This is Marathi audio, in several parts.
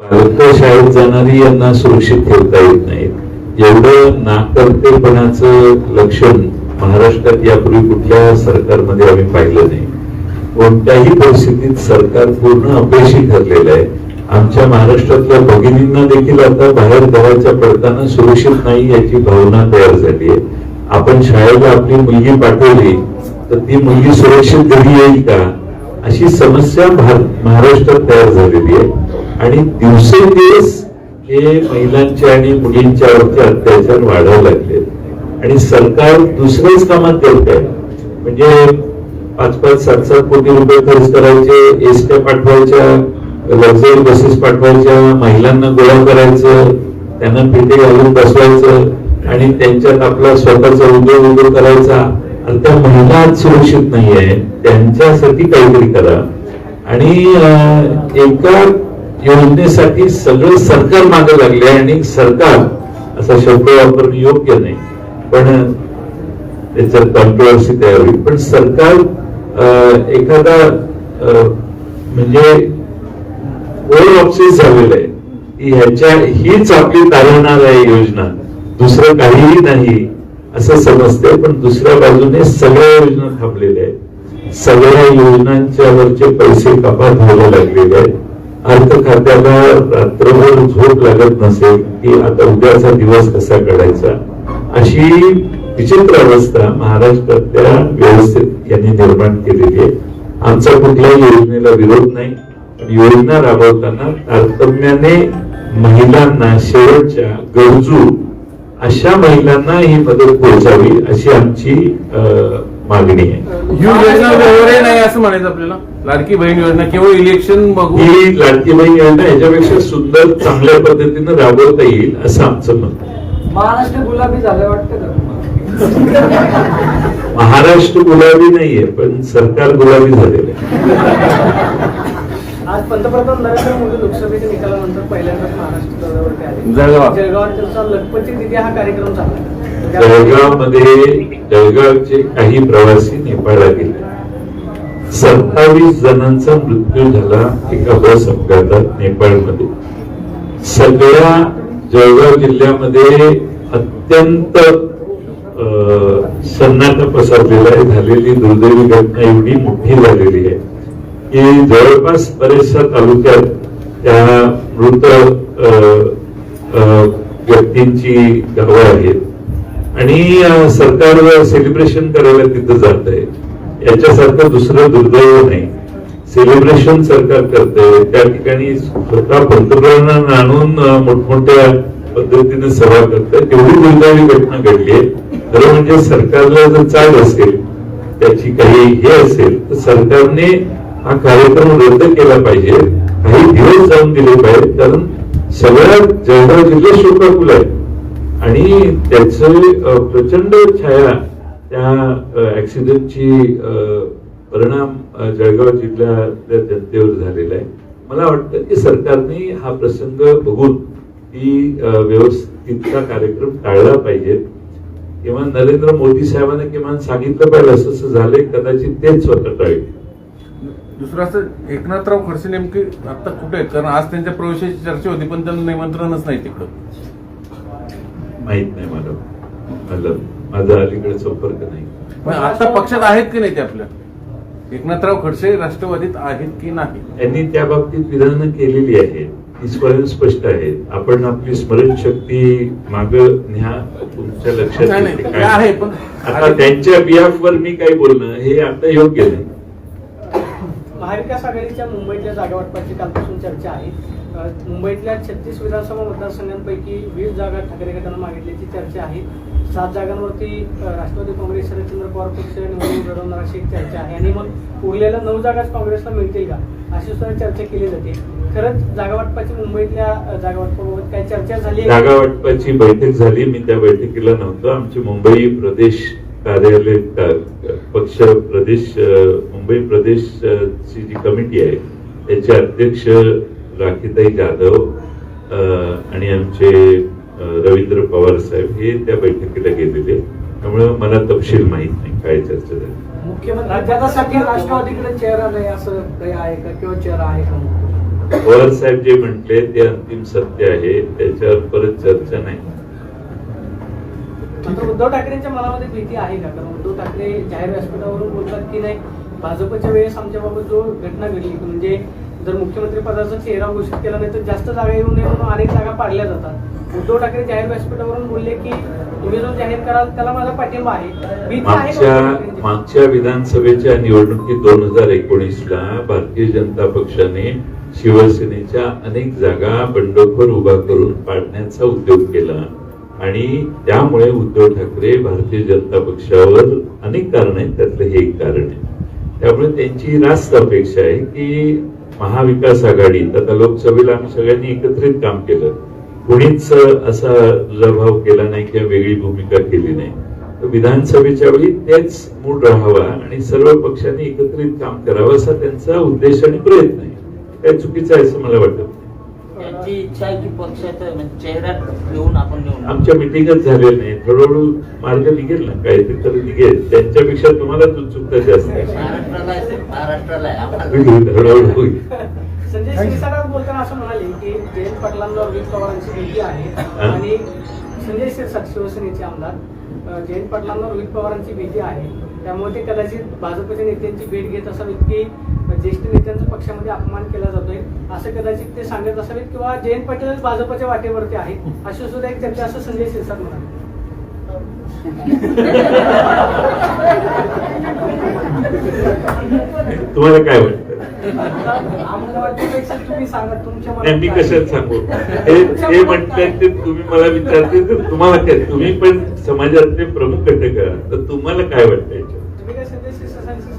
बालकं शाळेत जाणारी यांना सुरक्षित ठेवता येत नाहीत. एवढं नाकर्तेपणाचं लक्षण महाराष्ट्रात यापूर्वी कुठल्या सरकारमध्ये आम्ही पाहिलं नाही. कोणत्याही परिस्थितीत सरकार पूर्ण अपयशी ठरलेलं आहे. आमच्या महाराष्ट्रातल्या भगिनींना देखील आता बाहेर घराच्या पडताना सुरक्षित नाही याची भावना तयार झाली आहे. आपण शाळेला आपली मुलगी पाठवली तर ती मुलगी सुरक्षित घरी येईल का? अशी समस्या महाराष्ट्रात तयार झालेली आहे. आणि दिवसेंदिवस हे महिलांचे आणि मुलींच्या वरती अत्याचार वाढायला लागले आणि सरकार दुसऱ्याच कामात देत आहे. म्हणजे पाच पाच सात सात कोटी रुपये खर्च करायचे एसट्या पाठवायच्या लक्झरी बसेस पाठवायच्या महिलांना गोळा करायचं त्यांना पेटे घालून बसवायचं आणि त्यांच्यात आपला स्वतःचा उद्योग उद्योग करायचा. आणि त्या महिला सुरक्षित नाहीये. त्यांच्यासाठी काहीतरी करा. आणि एका योजनेसाठी सगळं सरकार मागे लागले आणि सरकार असा शब्द वापरणं योग्य नाही. पण त्याच्यात कॉन्ट्रोवर्सी तयार होईल. पण सरकार एखादा म्हणजे ओव्हर ऑप्सिस झालेलं आहे. की ह्याच्या हीच आपली तारणार आहे योजना. दुसरं काहीही नाही असं समजते पण दुसऱ्या बाजूने सगळ्या योजना थांबलेल्या आहेत. सगळ्या योजनांच्या वरचे पैसे कपात व्हायला लागलेले आहेत. अर्थ खात्याला रात्रभर झोप लागत नसेल की आता उद्याचा दिवस कसा काढायचा अशी विचित्र अवस्था महाराष्ट्रातल्या व्यवस्थेत यांनी निर्माण केलेली आहे. आमचा कुठल्याही योजनेला विरोध नाही. योजना राबवताना तारतम्याने महिलांना शेवटच्या गरजू अशा महिलांना ही मदत पोहोचावी अशी आमची अं, मागणी आहे. ही योजना वगैरे नाही असं म्हणायचं आपल्याला? लाडकी बहीण योजना केवळ इलेक्शन बघून ही लाडकी बहीण योजना याच्यापेक्षा सुंदर चांगल्या पद्धतीनं राबवता येईल असं आमचं मत आहे. महाराष्ट्र गुलाबी झालं वाटतं का महाराष्ट्र गुलाबी नाहीये पण सरकार गुलाबी झालेलं आहे. आज पंतप्रधान नरेंद्र मोदी लोकसभेच्या निकालानंतर पहिल्यांदाच महाराष्ट्र दौऱ्यावरती आले. जळगाव. जळगावात त्यांचा लखपती दिदी हा कार्यक्रम चालला जळगावमध्ये जळगावचे काही प्रवासी नेपाळला गेले. सत्तावीस जणांचा मृत्यू झाला एका बस अपघातात नेपाळमध्ये. सगळ्या जळगाव जिल्ह्यामध्ये अत्यंत सन्नाटा पसरलेला आहे. झालेली दुर्दैवी घटना एवढी मोठी झालेली आहे. की जवळपास बरेचशा तालुक्यात त्या मृत व्यक्तींची गावं आहेत. आणि सरकार सेलिब्रेशन करायला तिथं जात आहे याच्यासारखं दुसरं दुर्दैव नाही. सेलिब्रेशन सरकार करतंय. त्या ठिकाणी स्वतः पंतप्रधानांना आणून मोठमोठ्या पद्धतीने सभा करतात तेवढी दुर्दैवी घटना घडली आहे. खरं म्हणजे सरकारला जर चाल असेल त्याची काही हे असेल तर सरकारने हा कार्यक्रम रद्द केला पाहिजे. काही दिवस जाऊन दिले पाहिजे कारण सगळ्यात जळगाव जिल्हा शोकाकुल आहे आणि त्याच प्रचंड छाया त्या ऍक्सिडेंटची परिणाम जळगाव जिल्ह्यातल्या जनतेवर झालेला आहे. मला वाटतं की सरकारने हा प्रसंग बघून ती व्यवस्थितचा कार्यक्रम टाळला पाहिजे. किंवा नरेंद्र मोदी साहेबांना किमान सांगितलं पाहिजे असं असं झालंय कदाचित तेच स्वतः टाळले. दुसरं असं एकनाथराव खडसे नेमके आता कुठे आहेत? कारण आज त्यांच्या प्रवेशाची चर्चा होती पण त्यांना निमंत्रणच नाही तिकडं. माहीत नाही मला. माझा अलीकडे संपर्क नाही. पण आता पक्षात आहेत की नाही ते आपल्या? एकनाथराव खडसे राष्ट्रवादीत आहेत की नाही? त्यांनी त्या बाबतीत विधानं केलेली आहेत. ती स्वयं स्पष्ट आहेत. आपण आपली स्मरणशक्ती माग न्या तुमच्या लक्षात आहे, पण- आता त्यांच्या बिहाफवर मी काय बोलणं हे आता योग्य नाही. महाविकास आघाडीच्या मुंबईतल्या जागावाटपाची कालपासून चर्चा आहे मुंबईतल्या छत्तीस विधानसभा मतदारसंघांपैकी वीस जागा ठाकरे गटानं मागितल्याची चर्चा आहे. सात जागांवरती राष्ट्रवादी काँग्रेस शरदचंद्र पवार पक्ष निवडणूक लढवणार अशी एक चर्चा आहे. आणि मग उरलेल्या नऊ जागाच काँग्रेसला मिळतील का? अशी सुद्धा चर्चा केली जाते. खरंच जागावाटपाची मुंबईतल्या अ, जागावाटपाबाबत काय चर्चा झाली आहे? जागा वाटपाची बैठक झाली. मी त्या बैठकीला नव्हतो. आमची मुंबई प्रदेश कार्यालय पक्ष प्रदेश मुंबई प्रदेश अ, ची जी कमिटी आहे त्याचे अध्यक्ष राखीताई जाधव आणि आमचे रवींद्र पवार साहेब हे त्या बैठकीला गेलेले. त्यामुळे मला तपशील माहीत नाही काय चर्चा झाली. पवार साहेब जे म्हटले ते अंतिम सत्य आहे त्याच्यावर परत चर्चा नाही. उद्धव ठाकरेंच्या मनामध्ये भीती आहे का? कारण उद्धव ठाकरे जाहीर व्यासपीठावरून बोलतात की नाही भाजपच्या वेळेस आमच्याबाबत जो घटना घडली म्हणजे जर मुख्यमंत्री पदाचा चेहरा घोषित केला नाही तर जास्त जागा येऊ नये म्हणून अनेक जागा पाडल्या जातात. उद्धव ठाकरे जाहीर व्यासपीठावरून बोलले की तुम्ही जो जाहीर कराल त्याला माझा पाठिंबा आहे. मागच्या? मागच्या विधानसभेच्या निवडणुकीत दोन हजार एकोणीस ला भारतीय जनता पक्षाने शिवसेनेच्या अनेक जागा बंडखोर उभा करून पाडण्याचा उद्योग केला. आणि त्यामुळे उद्धव ठाकरे भारतीय जनता पक्षावर अनेक कारण आहेत. त्यातलं हे एक कारण आहे. त्यामुळे त्यांची रास्त अपेक्षा आहे की महाविकास आघाडीत आता लोकसभेला आम्ही सगळ्यांनी एकत्रित काम केलं. कोणीच असा दुजाभाव केला नाही किंवा वेगळी भूमिका केली नाही. तर विधानसभेच्या वेळी तेच मूड राहावा आणि सर्व पक्षांनी एकत्रित काम करावं असा त्यांचा उद्देश आणि प्रयत्न आहे. काय चुकीचं आहे असं मला वाटतं इच्छा आहे की म्हणजे घेऊन आपण घेऊन आमच्या मिटिंगच झालेल्या नाही. हळूहळू मार्ग निघेल ना काहीतरी तर निघेल. त्यांच्यापेक्षा तुम्हाला उत्सुकता जास्त आहे. महाराष्ट्राला आहे, महाराष्ट्राला आहे. हळूहळू संजय क्षीरसागर बोलताना असं म्हणाले की जयंत पाटलांवर अजित पवारांची भीती आहे हा. आणि संजय क्षीरसागर शिवसेनेचे आमदार जयंत पाटलांवर रोहित पवारांची भीती आहे. त्यामुळे ते कदाचित भाजपच्या नेत्यांची भेट घेत असावेत की ज्येष्ठ नेत्यांचा पक्षामध्ये अपमान केला जातोय असं कदाचित ते सांगत असावेत किंवा जयंत पाटील भाजपच्या वाटेवरती आहेत अशी सुद्धा एक चर्चा असं संजय क्षीरसागर म्हणाले तुम्हाला काय वाटतं? मी कशात सांगू? हे म्हणतात ते तुम्ही मला विचारते तर तुम्हाला काय? तुम्ही पण समाजातले प्रमुख घटक आहात तर तुम्हाला काय वाटतं याच्यात तुम्ही काय संजय क्षीरसागरांशी संपर्क साधलाय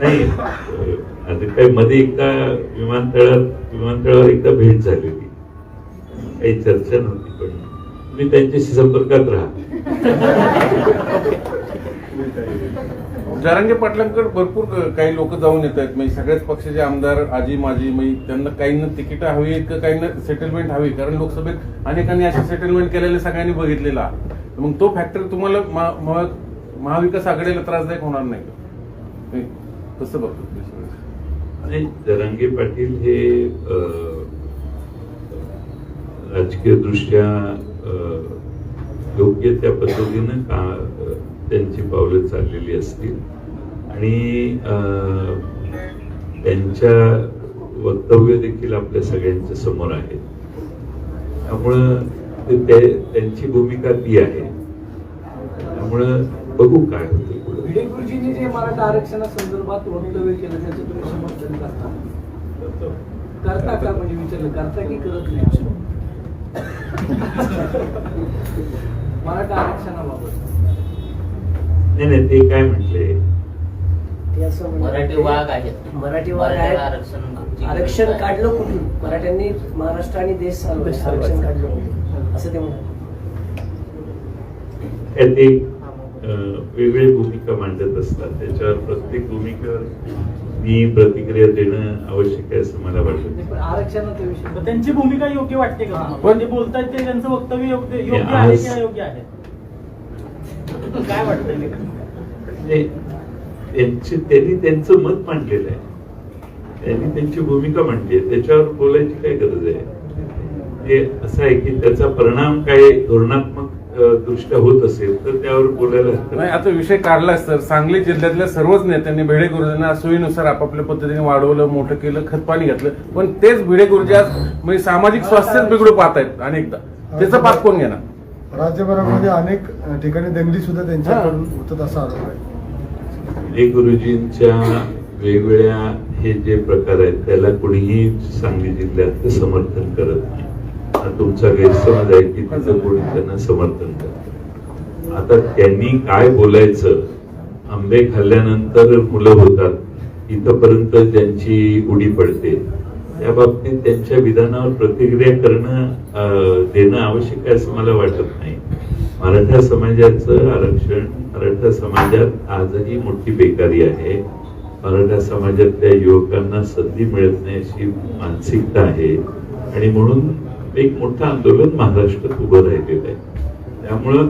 नाही आता काय मध्ये एकदा विमानतळात विमानतळावर एकदा भेट झालेली काही चर्चा नव्हती पण तुम्ही त्यांच्याशी संपर्कात राहा. जरांगे पाटलांकडे भरपूर काही लोक जाऊन येत आहेत. म्हणजे सगळ्याच पक्षाचे आमदार आजी माजी म्हणजे त्यांना काहींना तिकीट हवी आहेत का काहींना सेटलमेंट हवी कारण लोकसभेत अनेकांनी असे सेटलमेंट केलेले सगळ्यांनी बघितलेला. मग तो फॅक्टर तुम्हाला महा- महा- महाविकास आघाडीला त्रासदायक होणार नाही का? तसं कसं बघतो आणि जरांगे पाटील हे राजकीय दृष्ट्या योग्य त्या पद्धतीनं का त्यांची पावलं चाललेली असतील? आणि त्यांच्या वक्तव्य देखील आपल्या सगळ्यांच्या समोर आहेत. त्यामुळं ते- ते- त्यांची भूमिका ती आहे. त्यामुळं बघू काय होतं गुरुजींनी जे मराठा आरक्षणासंदर्भात वक्तव्य केलं त्याचं तुम्ही समर्थन करता? करता का? म्हणजे विचारलं करता की करत नाही? मराठा आरक्षणाबाबत. नाही नाही ते काय म्हटले? ते असं. मराठी वाघ आहेत. मराठी वाघ आहेत. आरक्षण आरक्षण काढलं कुठून? मराठ्यांनी महाराष्ट्र आणि देश आरक्षण काढलं कुठून? असं ते वेगवेगळी भूमिका मांडत असतात. त्याच्यावर प्रत्येक भूमिकेवर मी प्रतिक्रिया देणं आवश्यक आहे असं मला वाटत. आरक्षणाचा विषय. त्यांची भूमिका योग्य वाटते का? पण- ते बोलतायत ते त्यांचं वक्तव्य योग्य योग्य आहे आज- की अयोग्य आहे? काय वाटतंय ते? म्हणजे त्यांची त्यांनी त्यांचं मत मांडलेलं आहे. त्यांनी त्यांची भूमिका मांडली आहे. त्याच्यावर बोलायची काय गरज आहे? हे असं आहे की त्याचा परिणाम काय धोरणात्मक दृष्ट्या होत असेल तर त्यावर बोलायला नाही नाही. आता विषय काढलाच तर सांगली जिल्ह्यातल्या सर्वच नेत्यांनी भिडे गुरुजींना सोयीनुसार आपापल्या पद्धतीने वाढवलं मोठं केलं खतपाणी घातलं. पण तेच भिडे गुरुजी आज म्हणजे सामाजिक स्वास्थ्यच बिघडू पाहत आहेत अनेकदा. त्याचा पाप कोण घेणार? राज्यभरामध्ये अनेक ठिकाणी दंगली सुद्धा त्यांच्याकडून होतात असा आरोप आहे. हे गुरुजींच्या वेगवेगळ्या हे जे प्रकार आहेत त्याला कोणीही सांगली जिल्ह्यात समर्थन करत नाही. हा तुमचा गैरसमज आहे की तिथं कोणी त्यांना समर्थन करत? आता त्यांनी काय बोलायचं? आंबे खाल्ल्यानंतर मुलं होतात. इथपर्यंत त्यांची उडी पडते. त्या बाबतीत त्यांच्या विधानावर प्रतिक्रिया करणं देणं आवश्यक आहे असं मला वाटत नाही. मराठा समाजाचं आरक्षण मराठा समाजात आजही मोठी बेकारी आहे. मराठा समाजातल्या युवकांना संधी मिळत नाही अशी मानसिकता आहे. आणि म्हणून एक मोठं आंदोलन महाराष्ट्रात उभं राहिलेलं आहे. त्यामुळं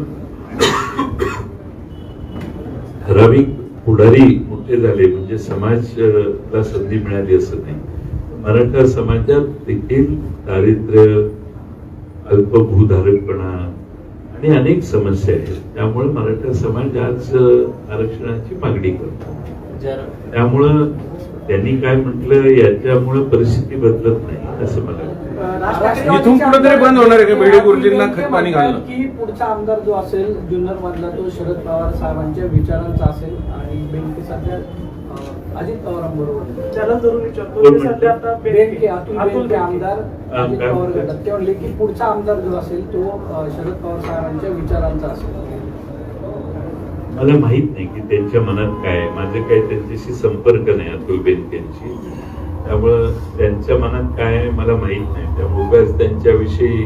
ठराविक पुढारी मोठे झाले म्हणजे समाजला संधी मिळाली असं नाही. मराठा समाजात देखील दारिद्र्य अल्प भूधारकपणा आणि अनेक समस्या आहेत. त्यामुळे मराठा समाज आज आरक्षणाची मागणी करतो. त्यामुळं त्यांनी काय म्हटलं याच्यामुळं परिस्थिती बदलत नाही असं मला इथून पुढे तरी बंद होणार आहे का? बेडे गुरुजींना खत पाणी घालणं? की पुढचा आमदार जो असेल जुन्नर मधला तो शरद पवार साहेबांच्या विचारांचा असेल आणि बेनके सध्या अजित पवारांबरोबर. त्याला विचारतो. सध्या आता अतुल आमदार अजित पवार? गटात. ते म्हणले की पुढचा आमदार जो असेल तो शरद पवार साहेबांच्या विचारांचा असेल. मला माहीत नाही की त्यांच्या मनात काय आहे. माझे काही त्यांच्याशी संपर्क नाही अतुल बेनकेंशी. त्यामुळं त्यांच्या मनात काय आहे मला माहीत नाही. त्यामुळे उगाच त्यांच्याविषयी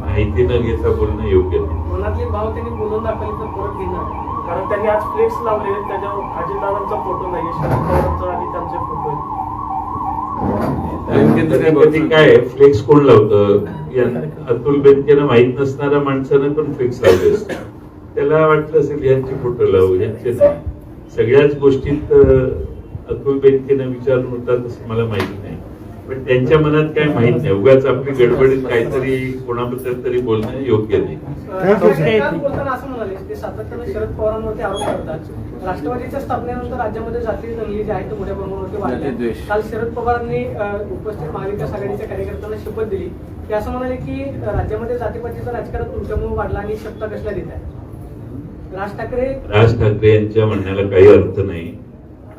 माहिती न घेता बोलणं योग्य नाही. मनातले भाव त्यांनी बोलून दाखवले तर परत घेणार कारण त्यांनी आज फ्लेक्स लावले त्याच्यावर अजितदादांचा फोटो नाही शरद पवारांचा आणि त्यांचे फोटो आहेत. काय फ्लेक्स कोण लावतं? अतुल बेनकेनं माहीत नसणाऱ्या माणसानं पण फ्लेक्स लावले असते. त्याला वाटलं असेल यांचे फोटो लावू यांचे सगळ्याच गोष्टीत अं, अतुल बेनकेनं विचारून होतात असं मला माहीत नाही. पण त्यांच्या मनात काय माहीत नाही. उगाच आपली गडबडीत काहीतरी कोणाबद्दल तरी बोलणं योग्य नाही. राष्ट्रवादीच्या स्थापनेनंतर राज्यामध्ये जाती दंगली जे आहेत ते मोठ्या प्रमाणावरती जातीद्वेष. काल शरद पवारांनी उपस्थित महाविकास आघाडीच्या कार्यकर्त्यांना शपथ दिली. ते असं म्हणाले की राज्यामध्ये जातीपातीचं राजकारण तुमच्यामुळे वाढलं आणि शब्द कसल्या देत आहे राज ठाकरे राज ठाकरे यांच्या म्हणण्याला काही अर्थ नाही.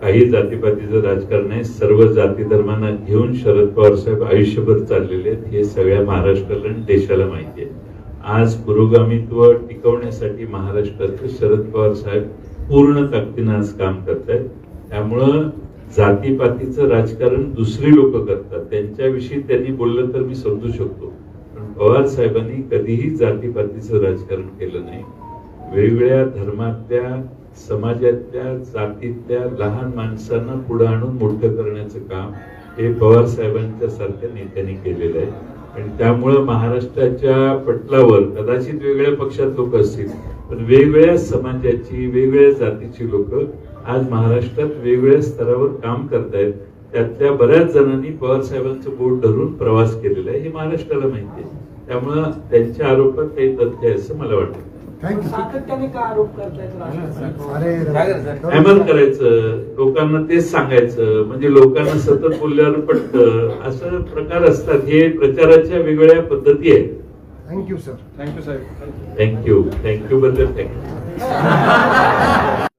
काही जातीपातीचं राजकारण आहे. सर्व जाती धर्मांना घेऊन शरद पवार साहेब आयुष्यभर चाललेले आहेत. हे सगळ्या महाराष्ट्राला आणि देशाला माहिती आहे. आज पुरोगामित्व टिकवण्यासाठी महाराष्ट्रात शरद पवार साहेब पूर्ण ताकदीनं आज काम करत आहेत त्यामुळं जातीपातीचं राजकारण दुसरी लोक करतात. त्यांच्याविषयी त्यांनी बोललं तर मी समजू शकतो. पण पवार साहेबांनी कधीही जातीपातीचं राजकारण केलं नाही. वेगवेगळ्या धर्मातल्या समाजातल्या जातीतल्या लहान माणसांना पुढे आणून मोठं करण्याचं काम हे पवार साहेबांच्या सारख्या नेत्यांनी केलेलं आहे. आणि त्यामुळं महाराष्ट्राच्या पटलावर कदाचित वेगळ्या पक्षात लोक असतील पण वेगवेगळ्या समाजाची वेगवेगळ्या जातीची लोक आज महाराष्ट्रात वेगवेगळ्या स्तरावर काम करतायत. त्यातल्या बऱ्याच जणांनी पवार साहेबांचं बोट धरून प्रवास केलेला आहे हे महाराष्ट्राला माहिती आहे. त्यामुळं त्यांच्या आरोपात काही तथ्य आहे असं मला वाटतं. सातत्याने का आरोप करतायत करायचं? लोकांना तेच सांगायचं. म्हणजे लोकांना सतत बोलल्यावर पटतं. असं प्रकार असतात. हे प्रचाराच्या वेगवेगळ्या पद्धती आहेत. Thank you sir. Thank you Saheb. Thank you. Thank you बद्दल थँक्यू.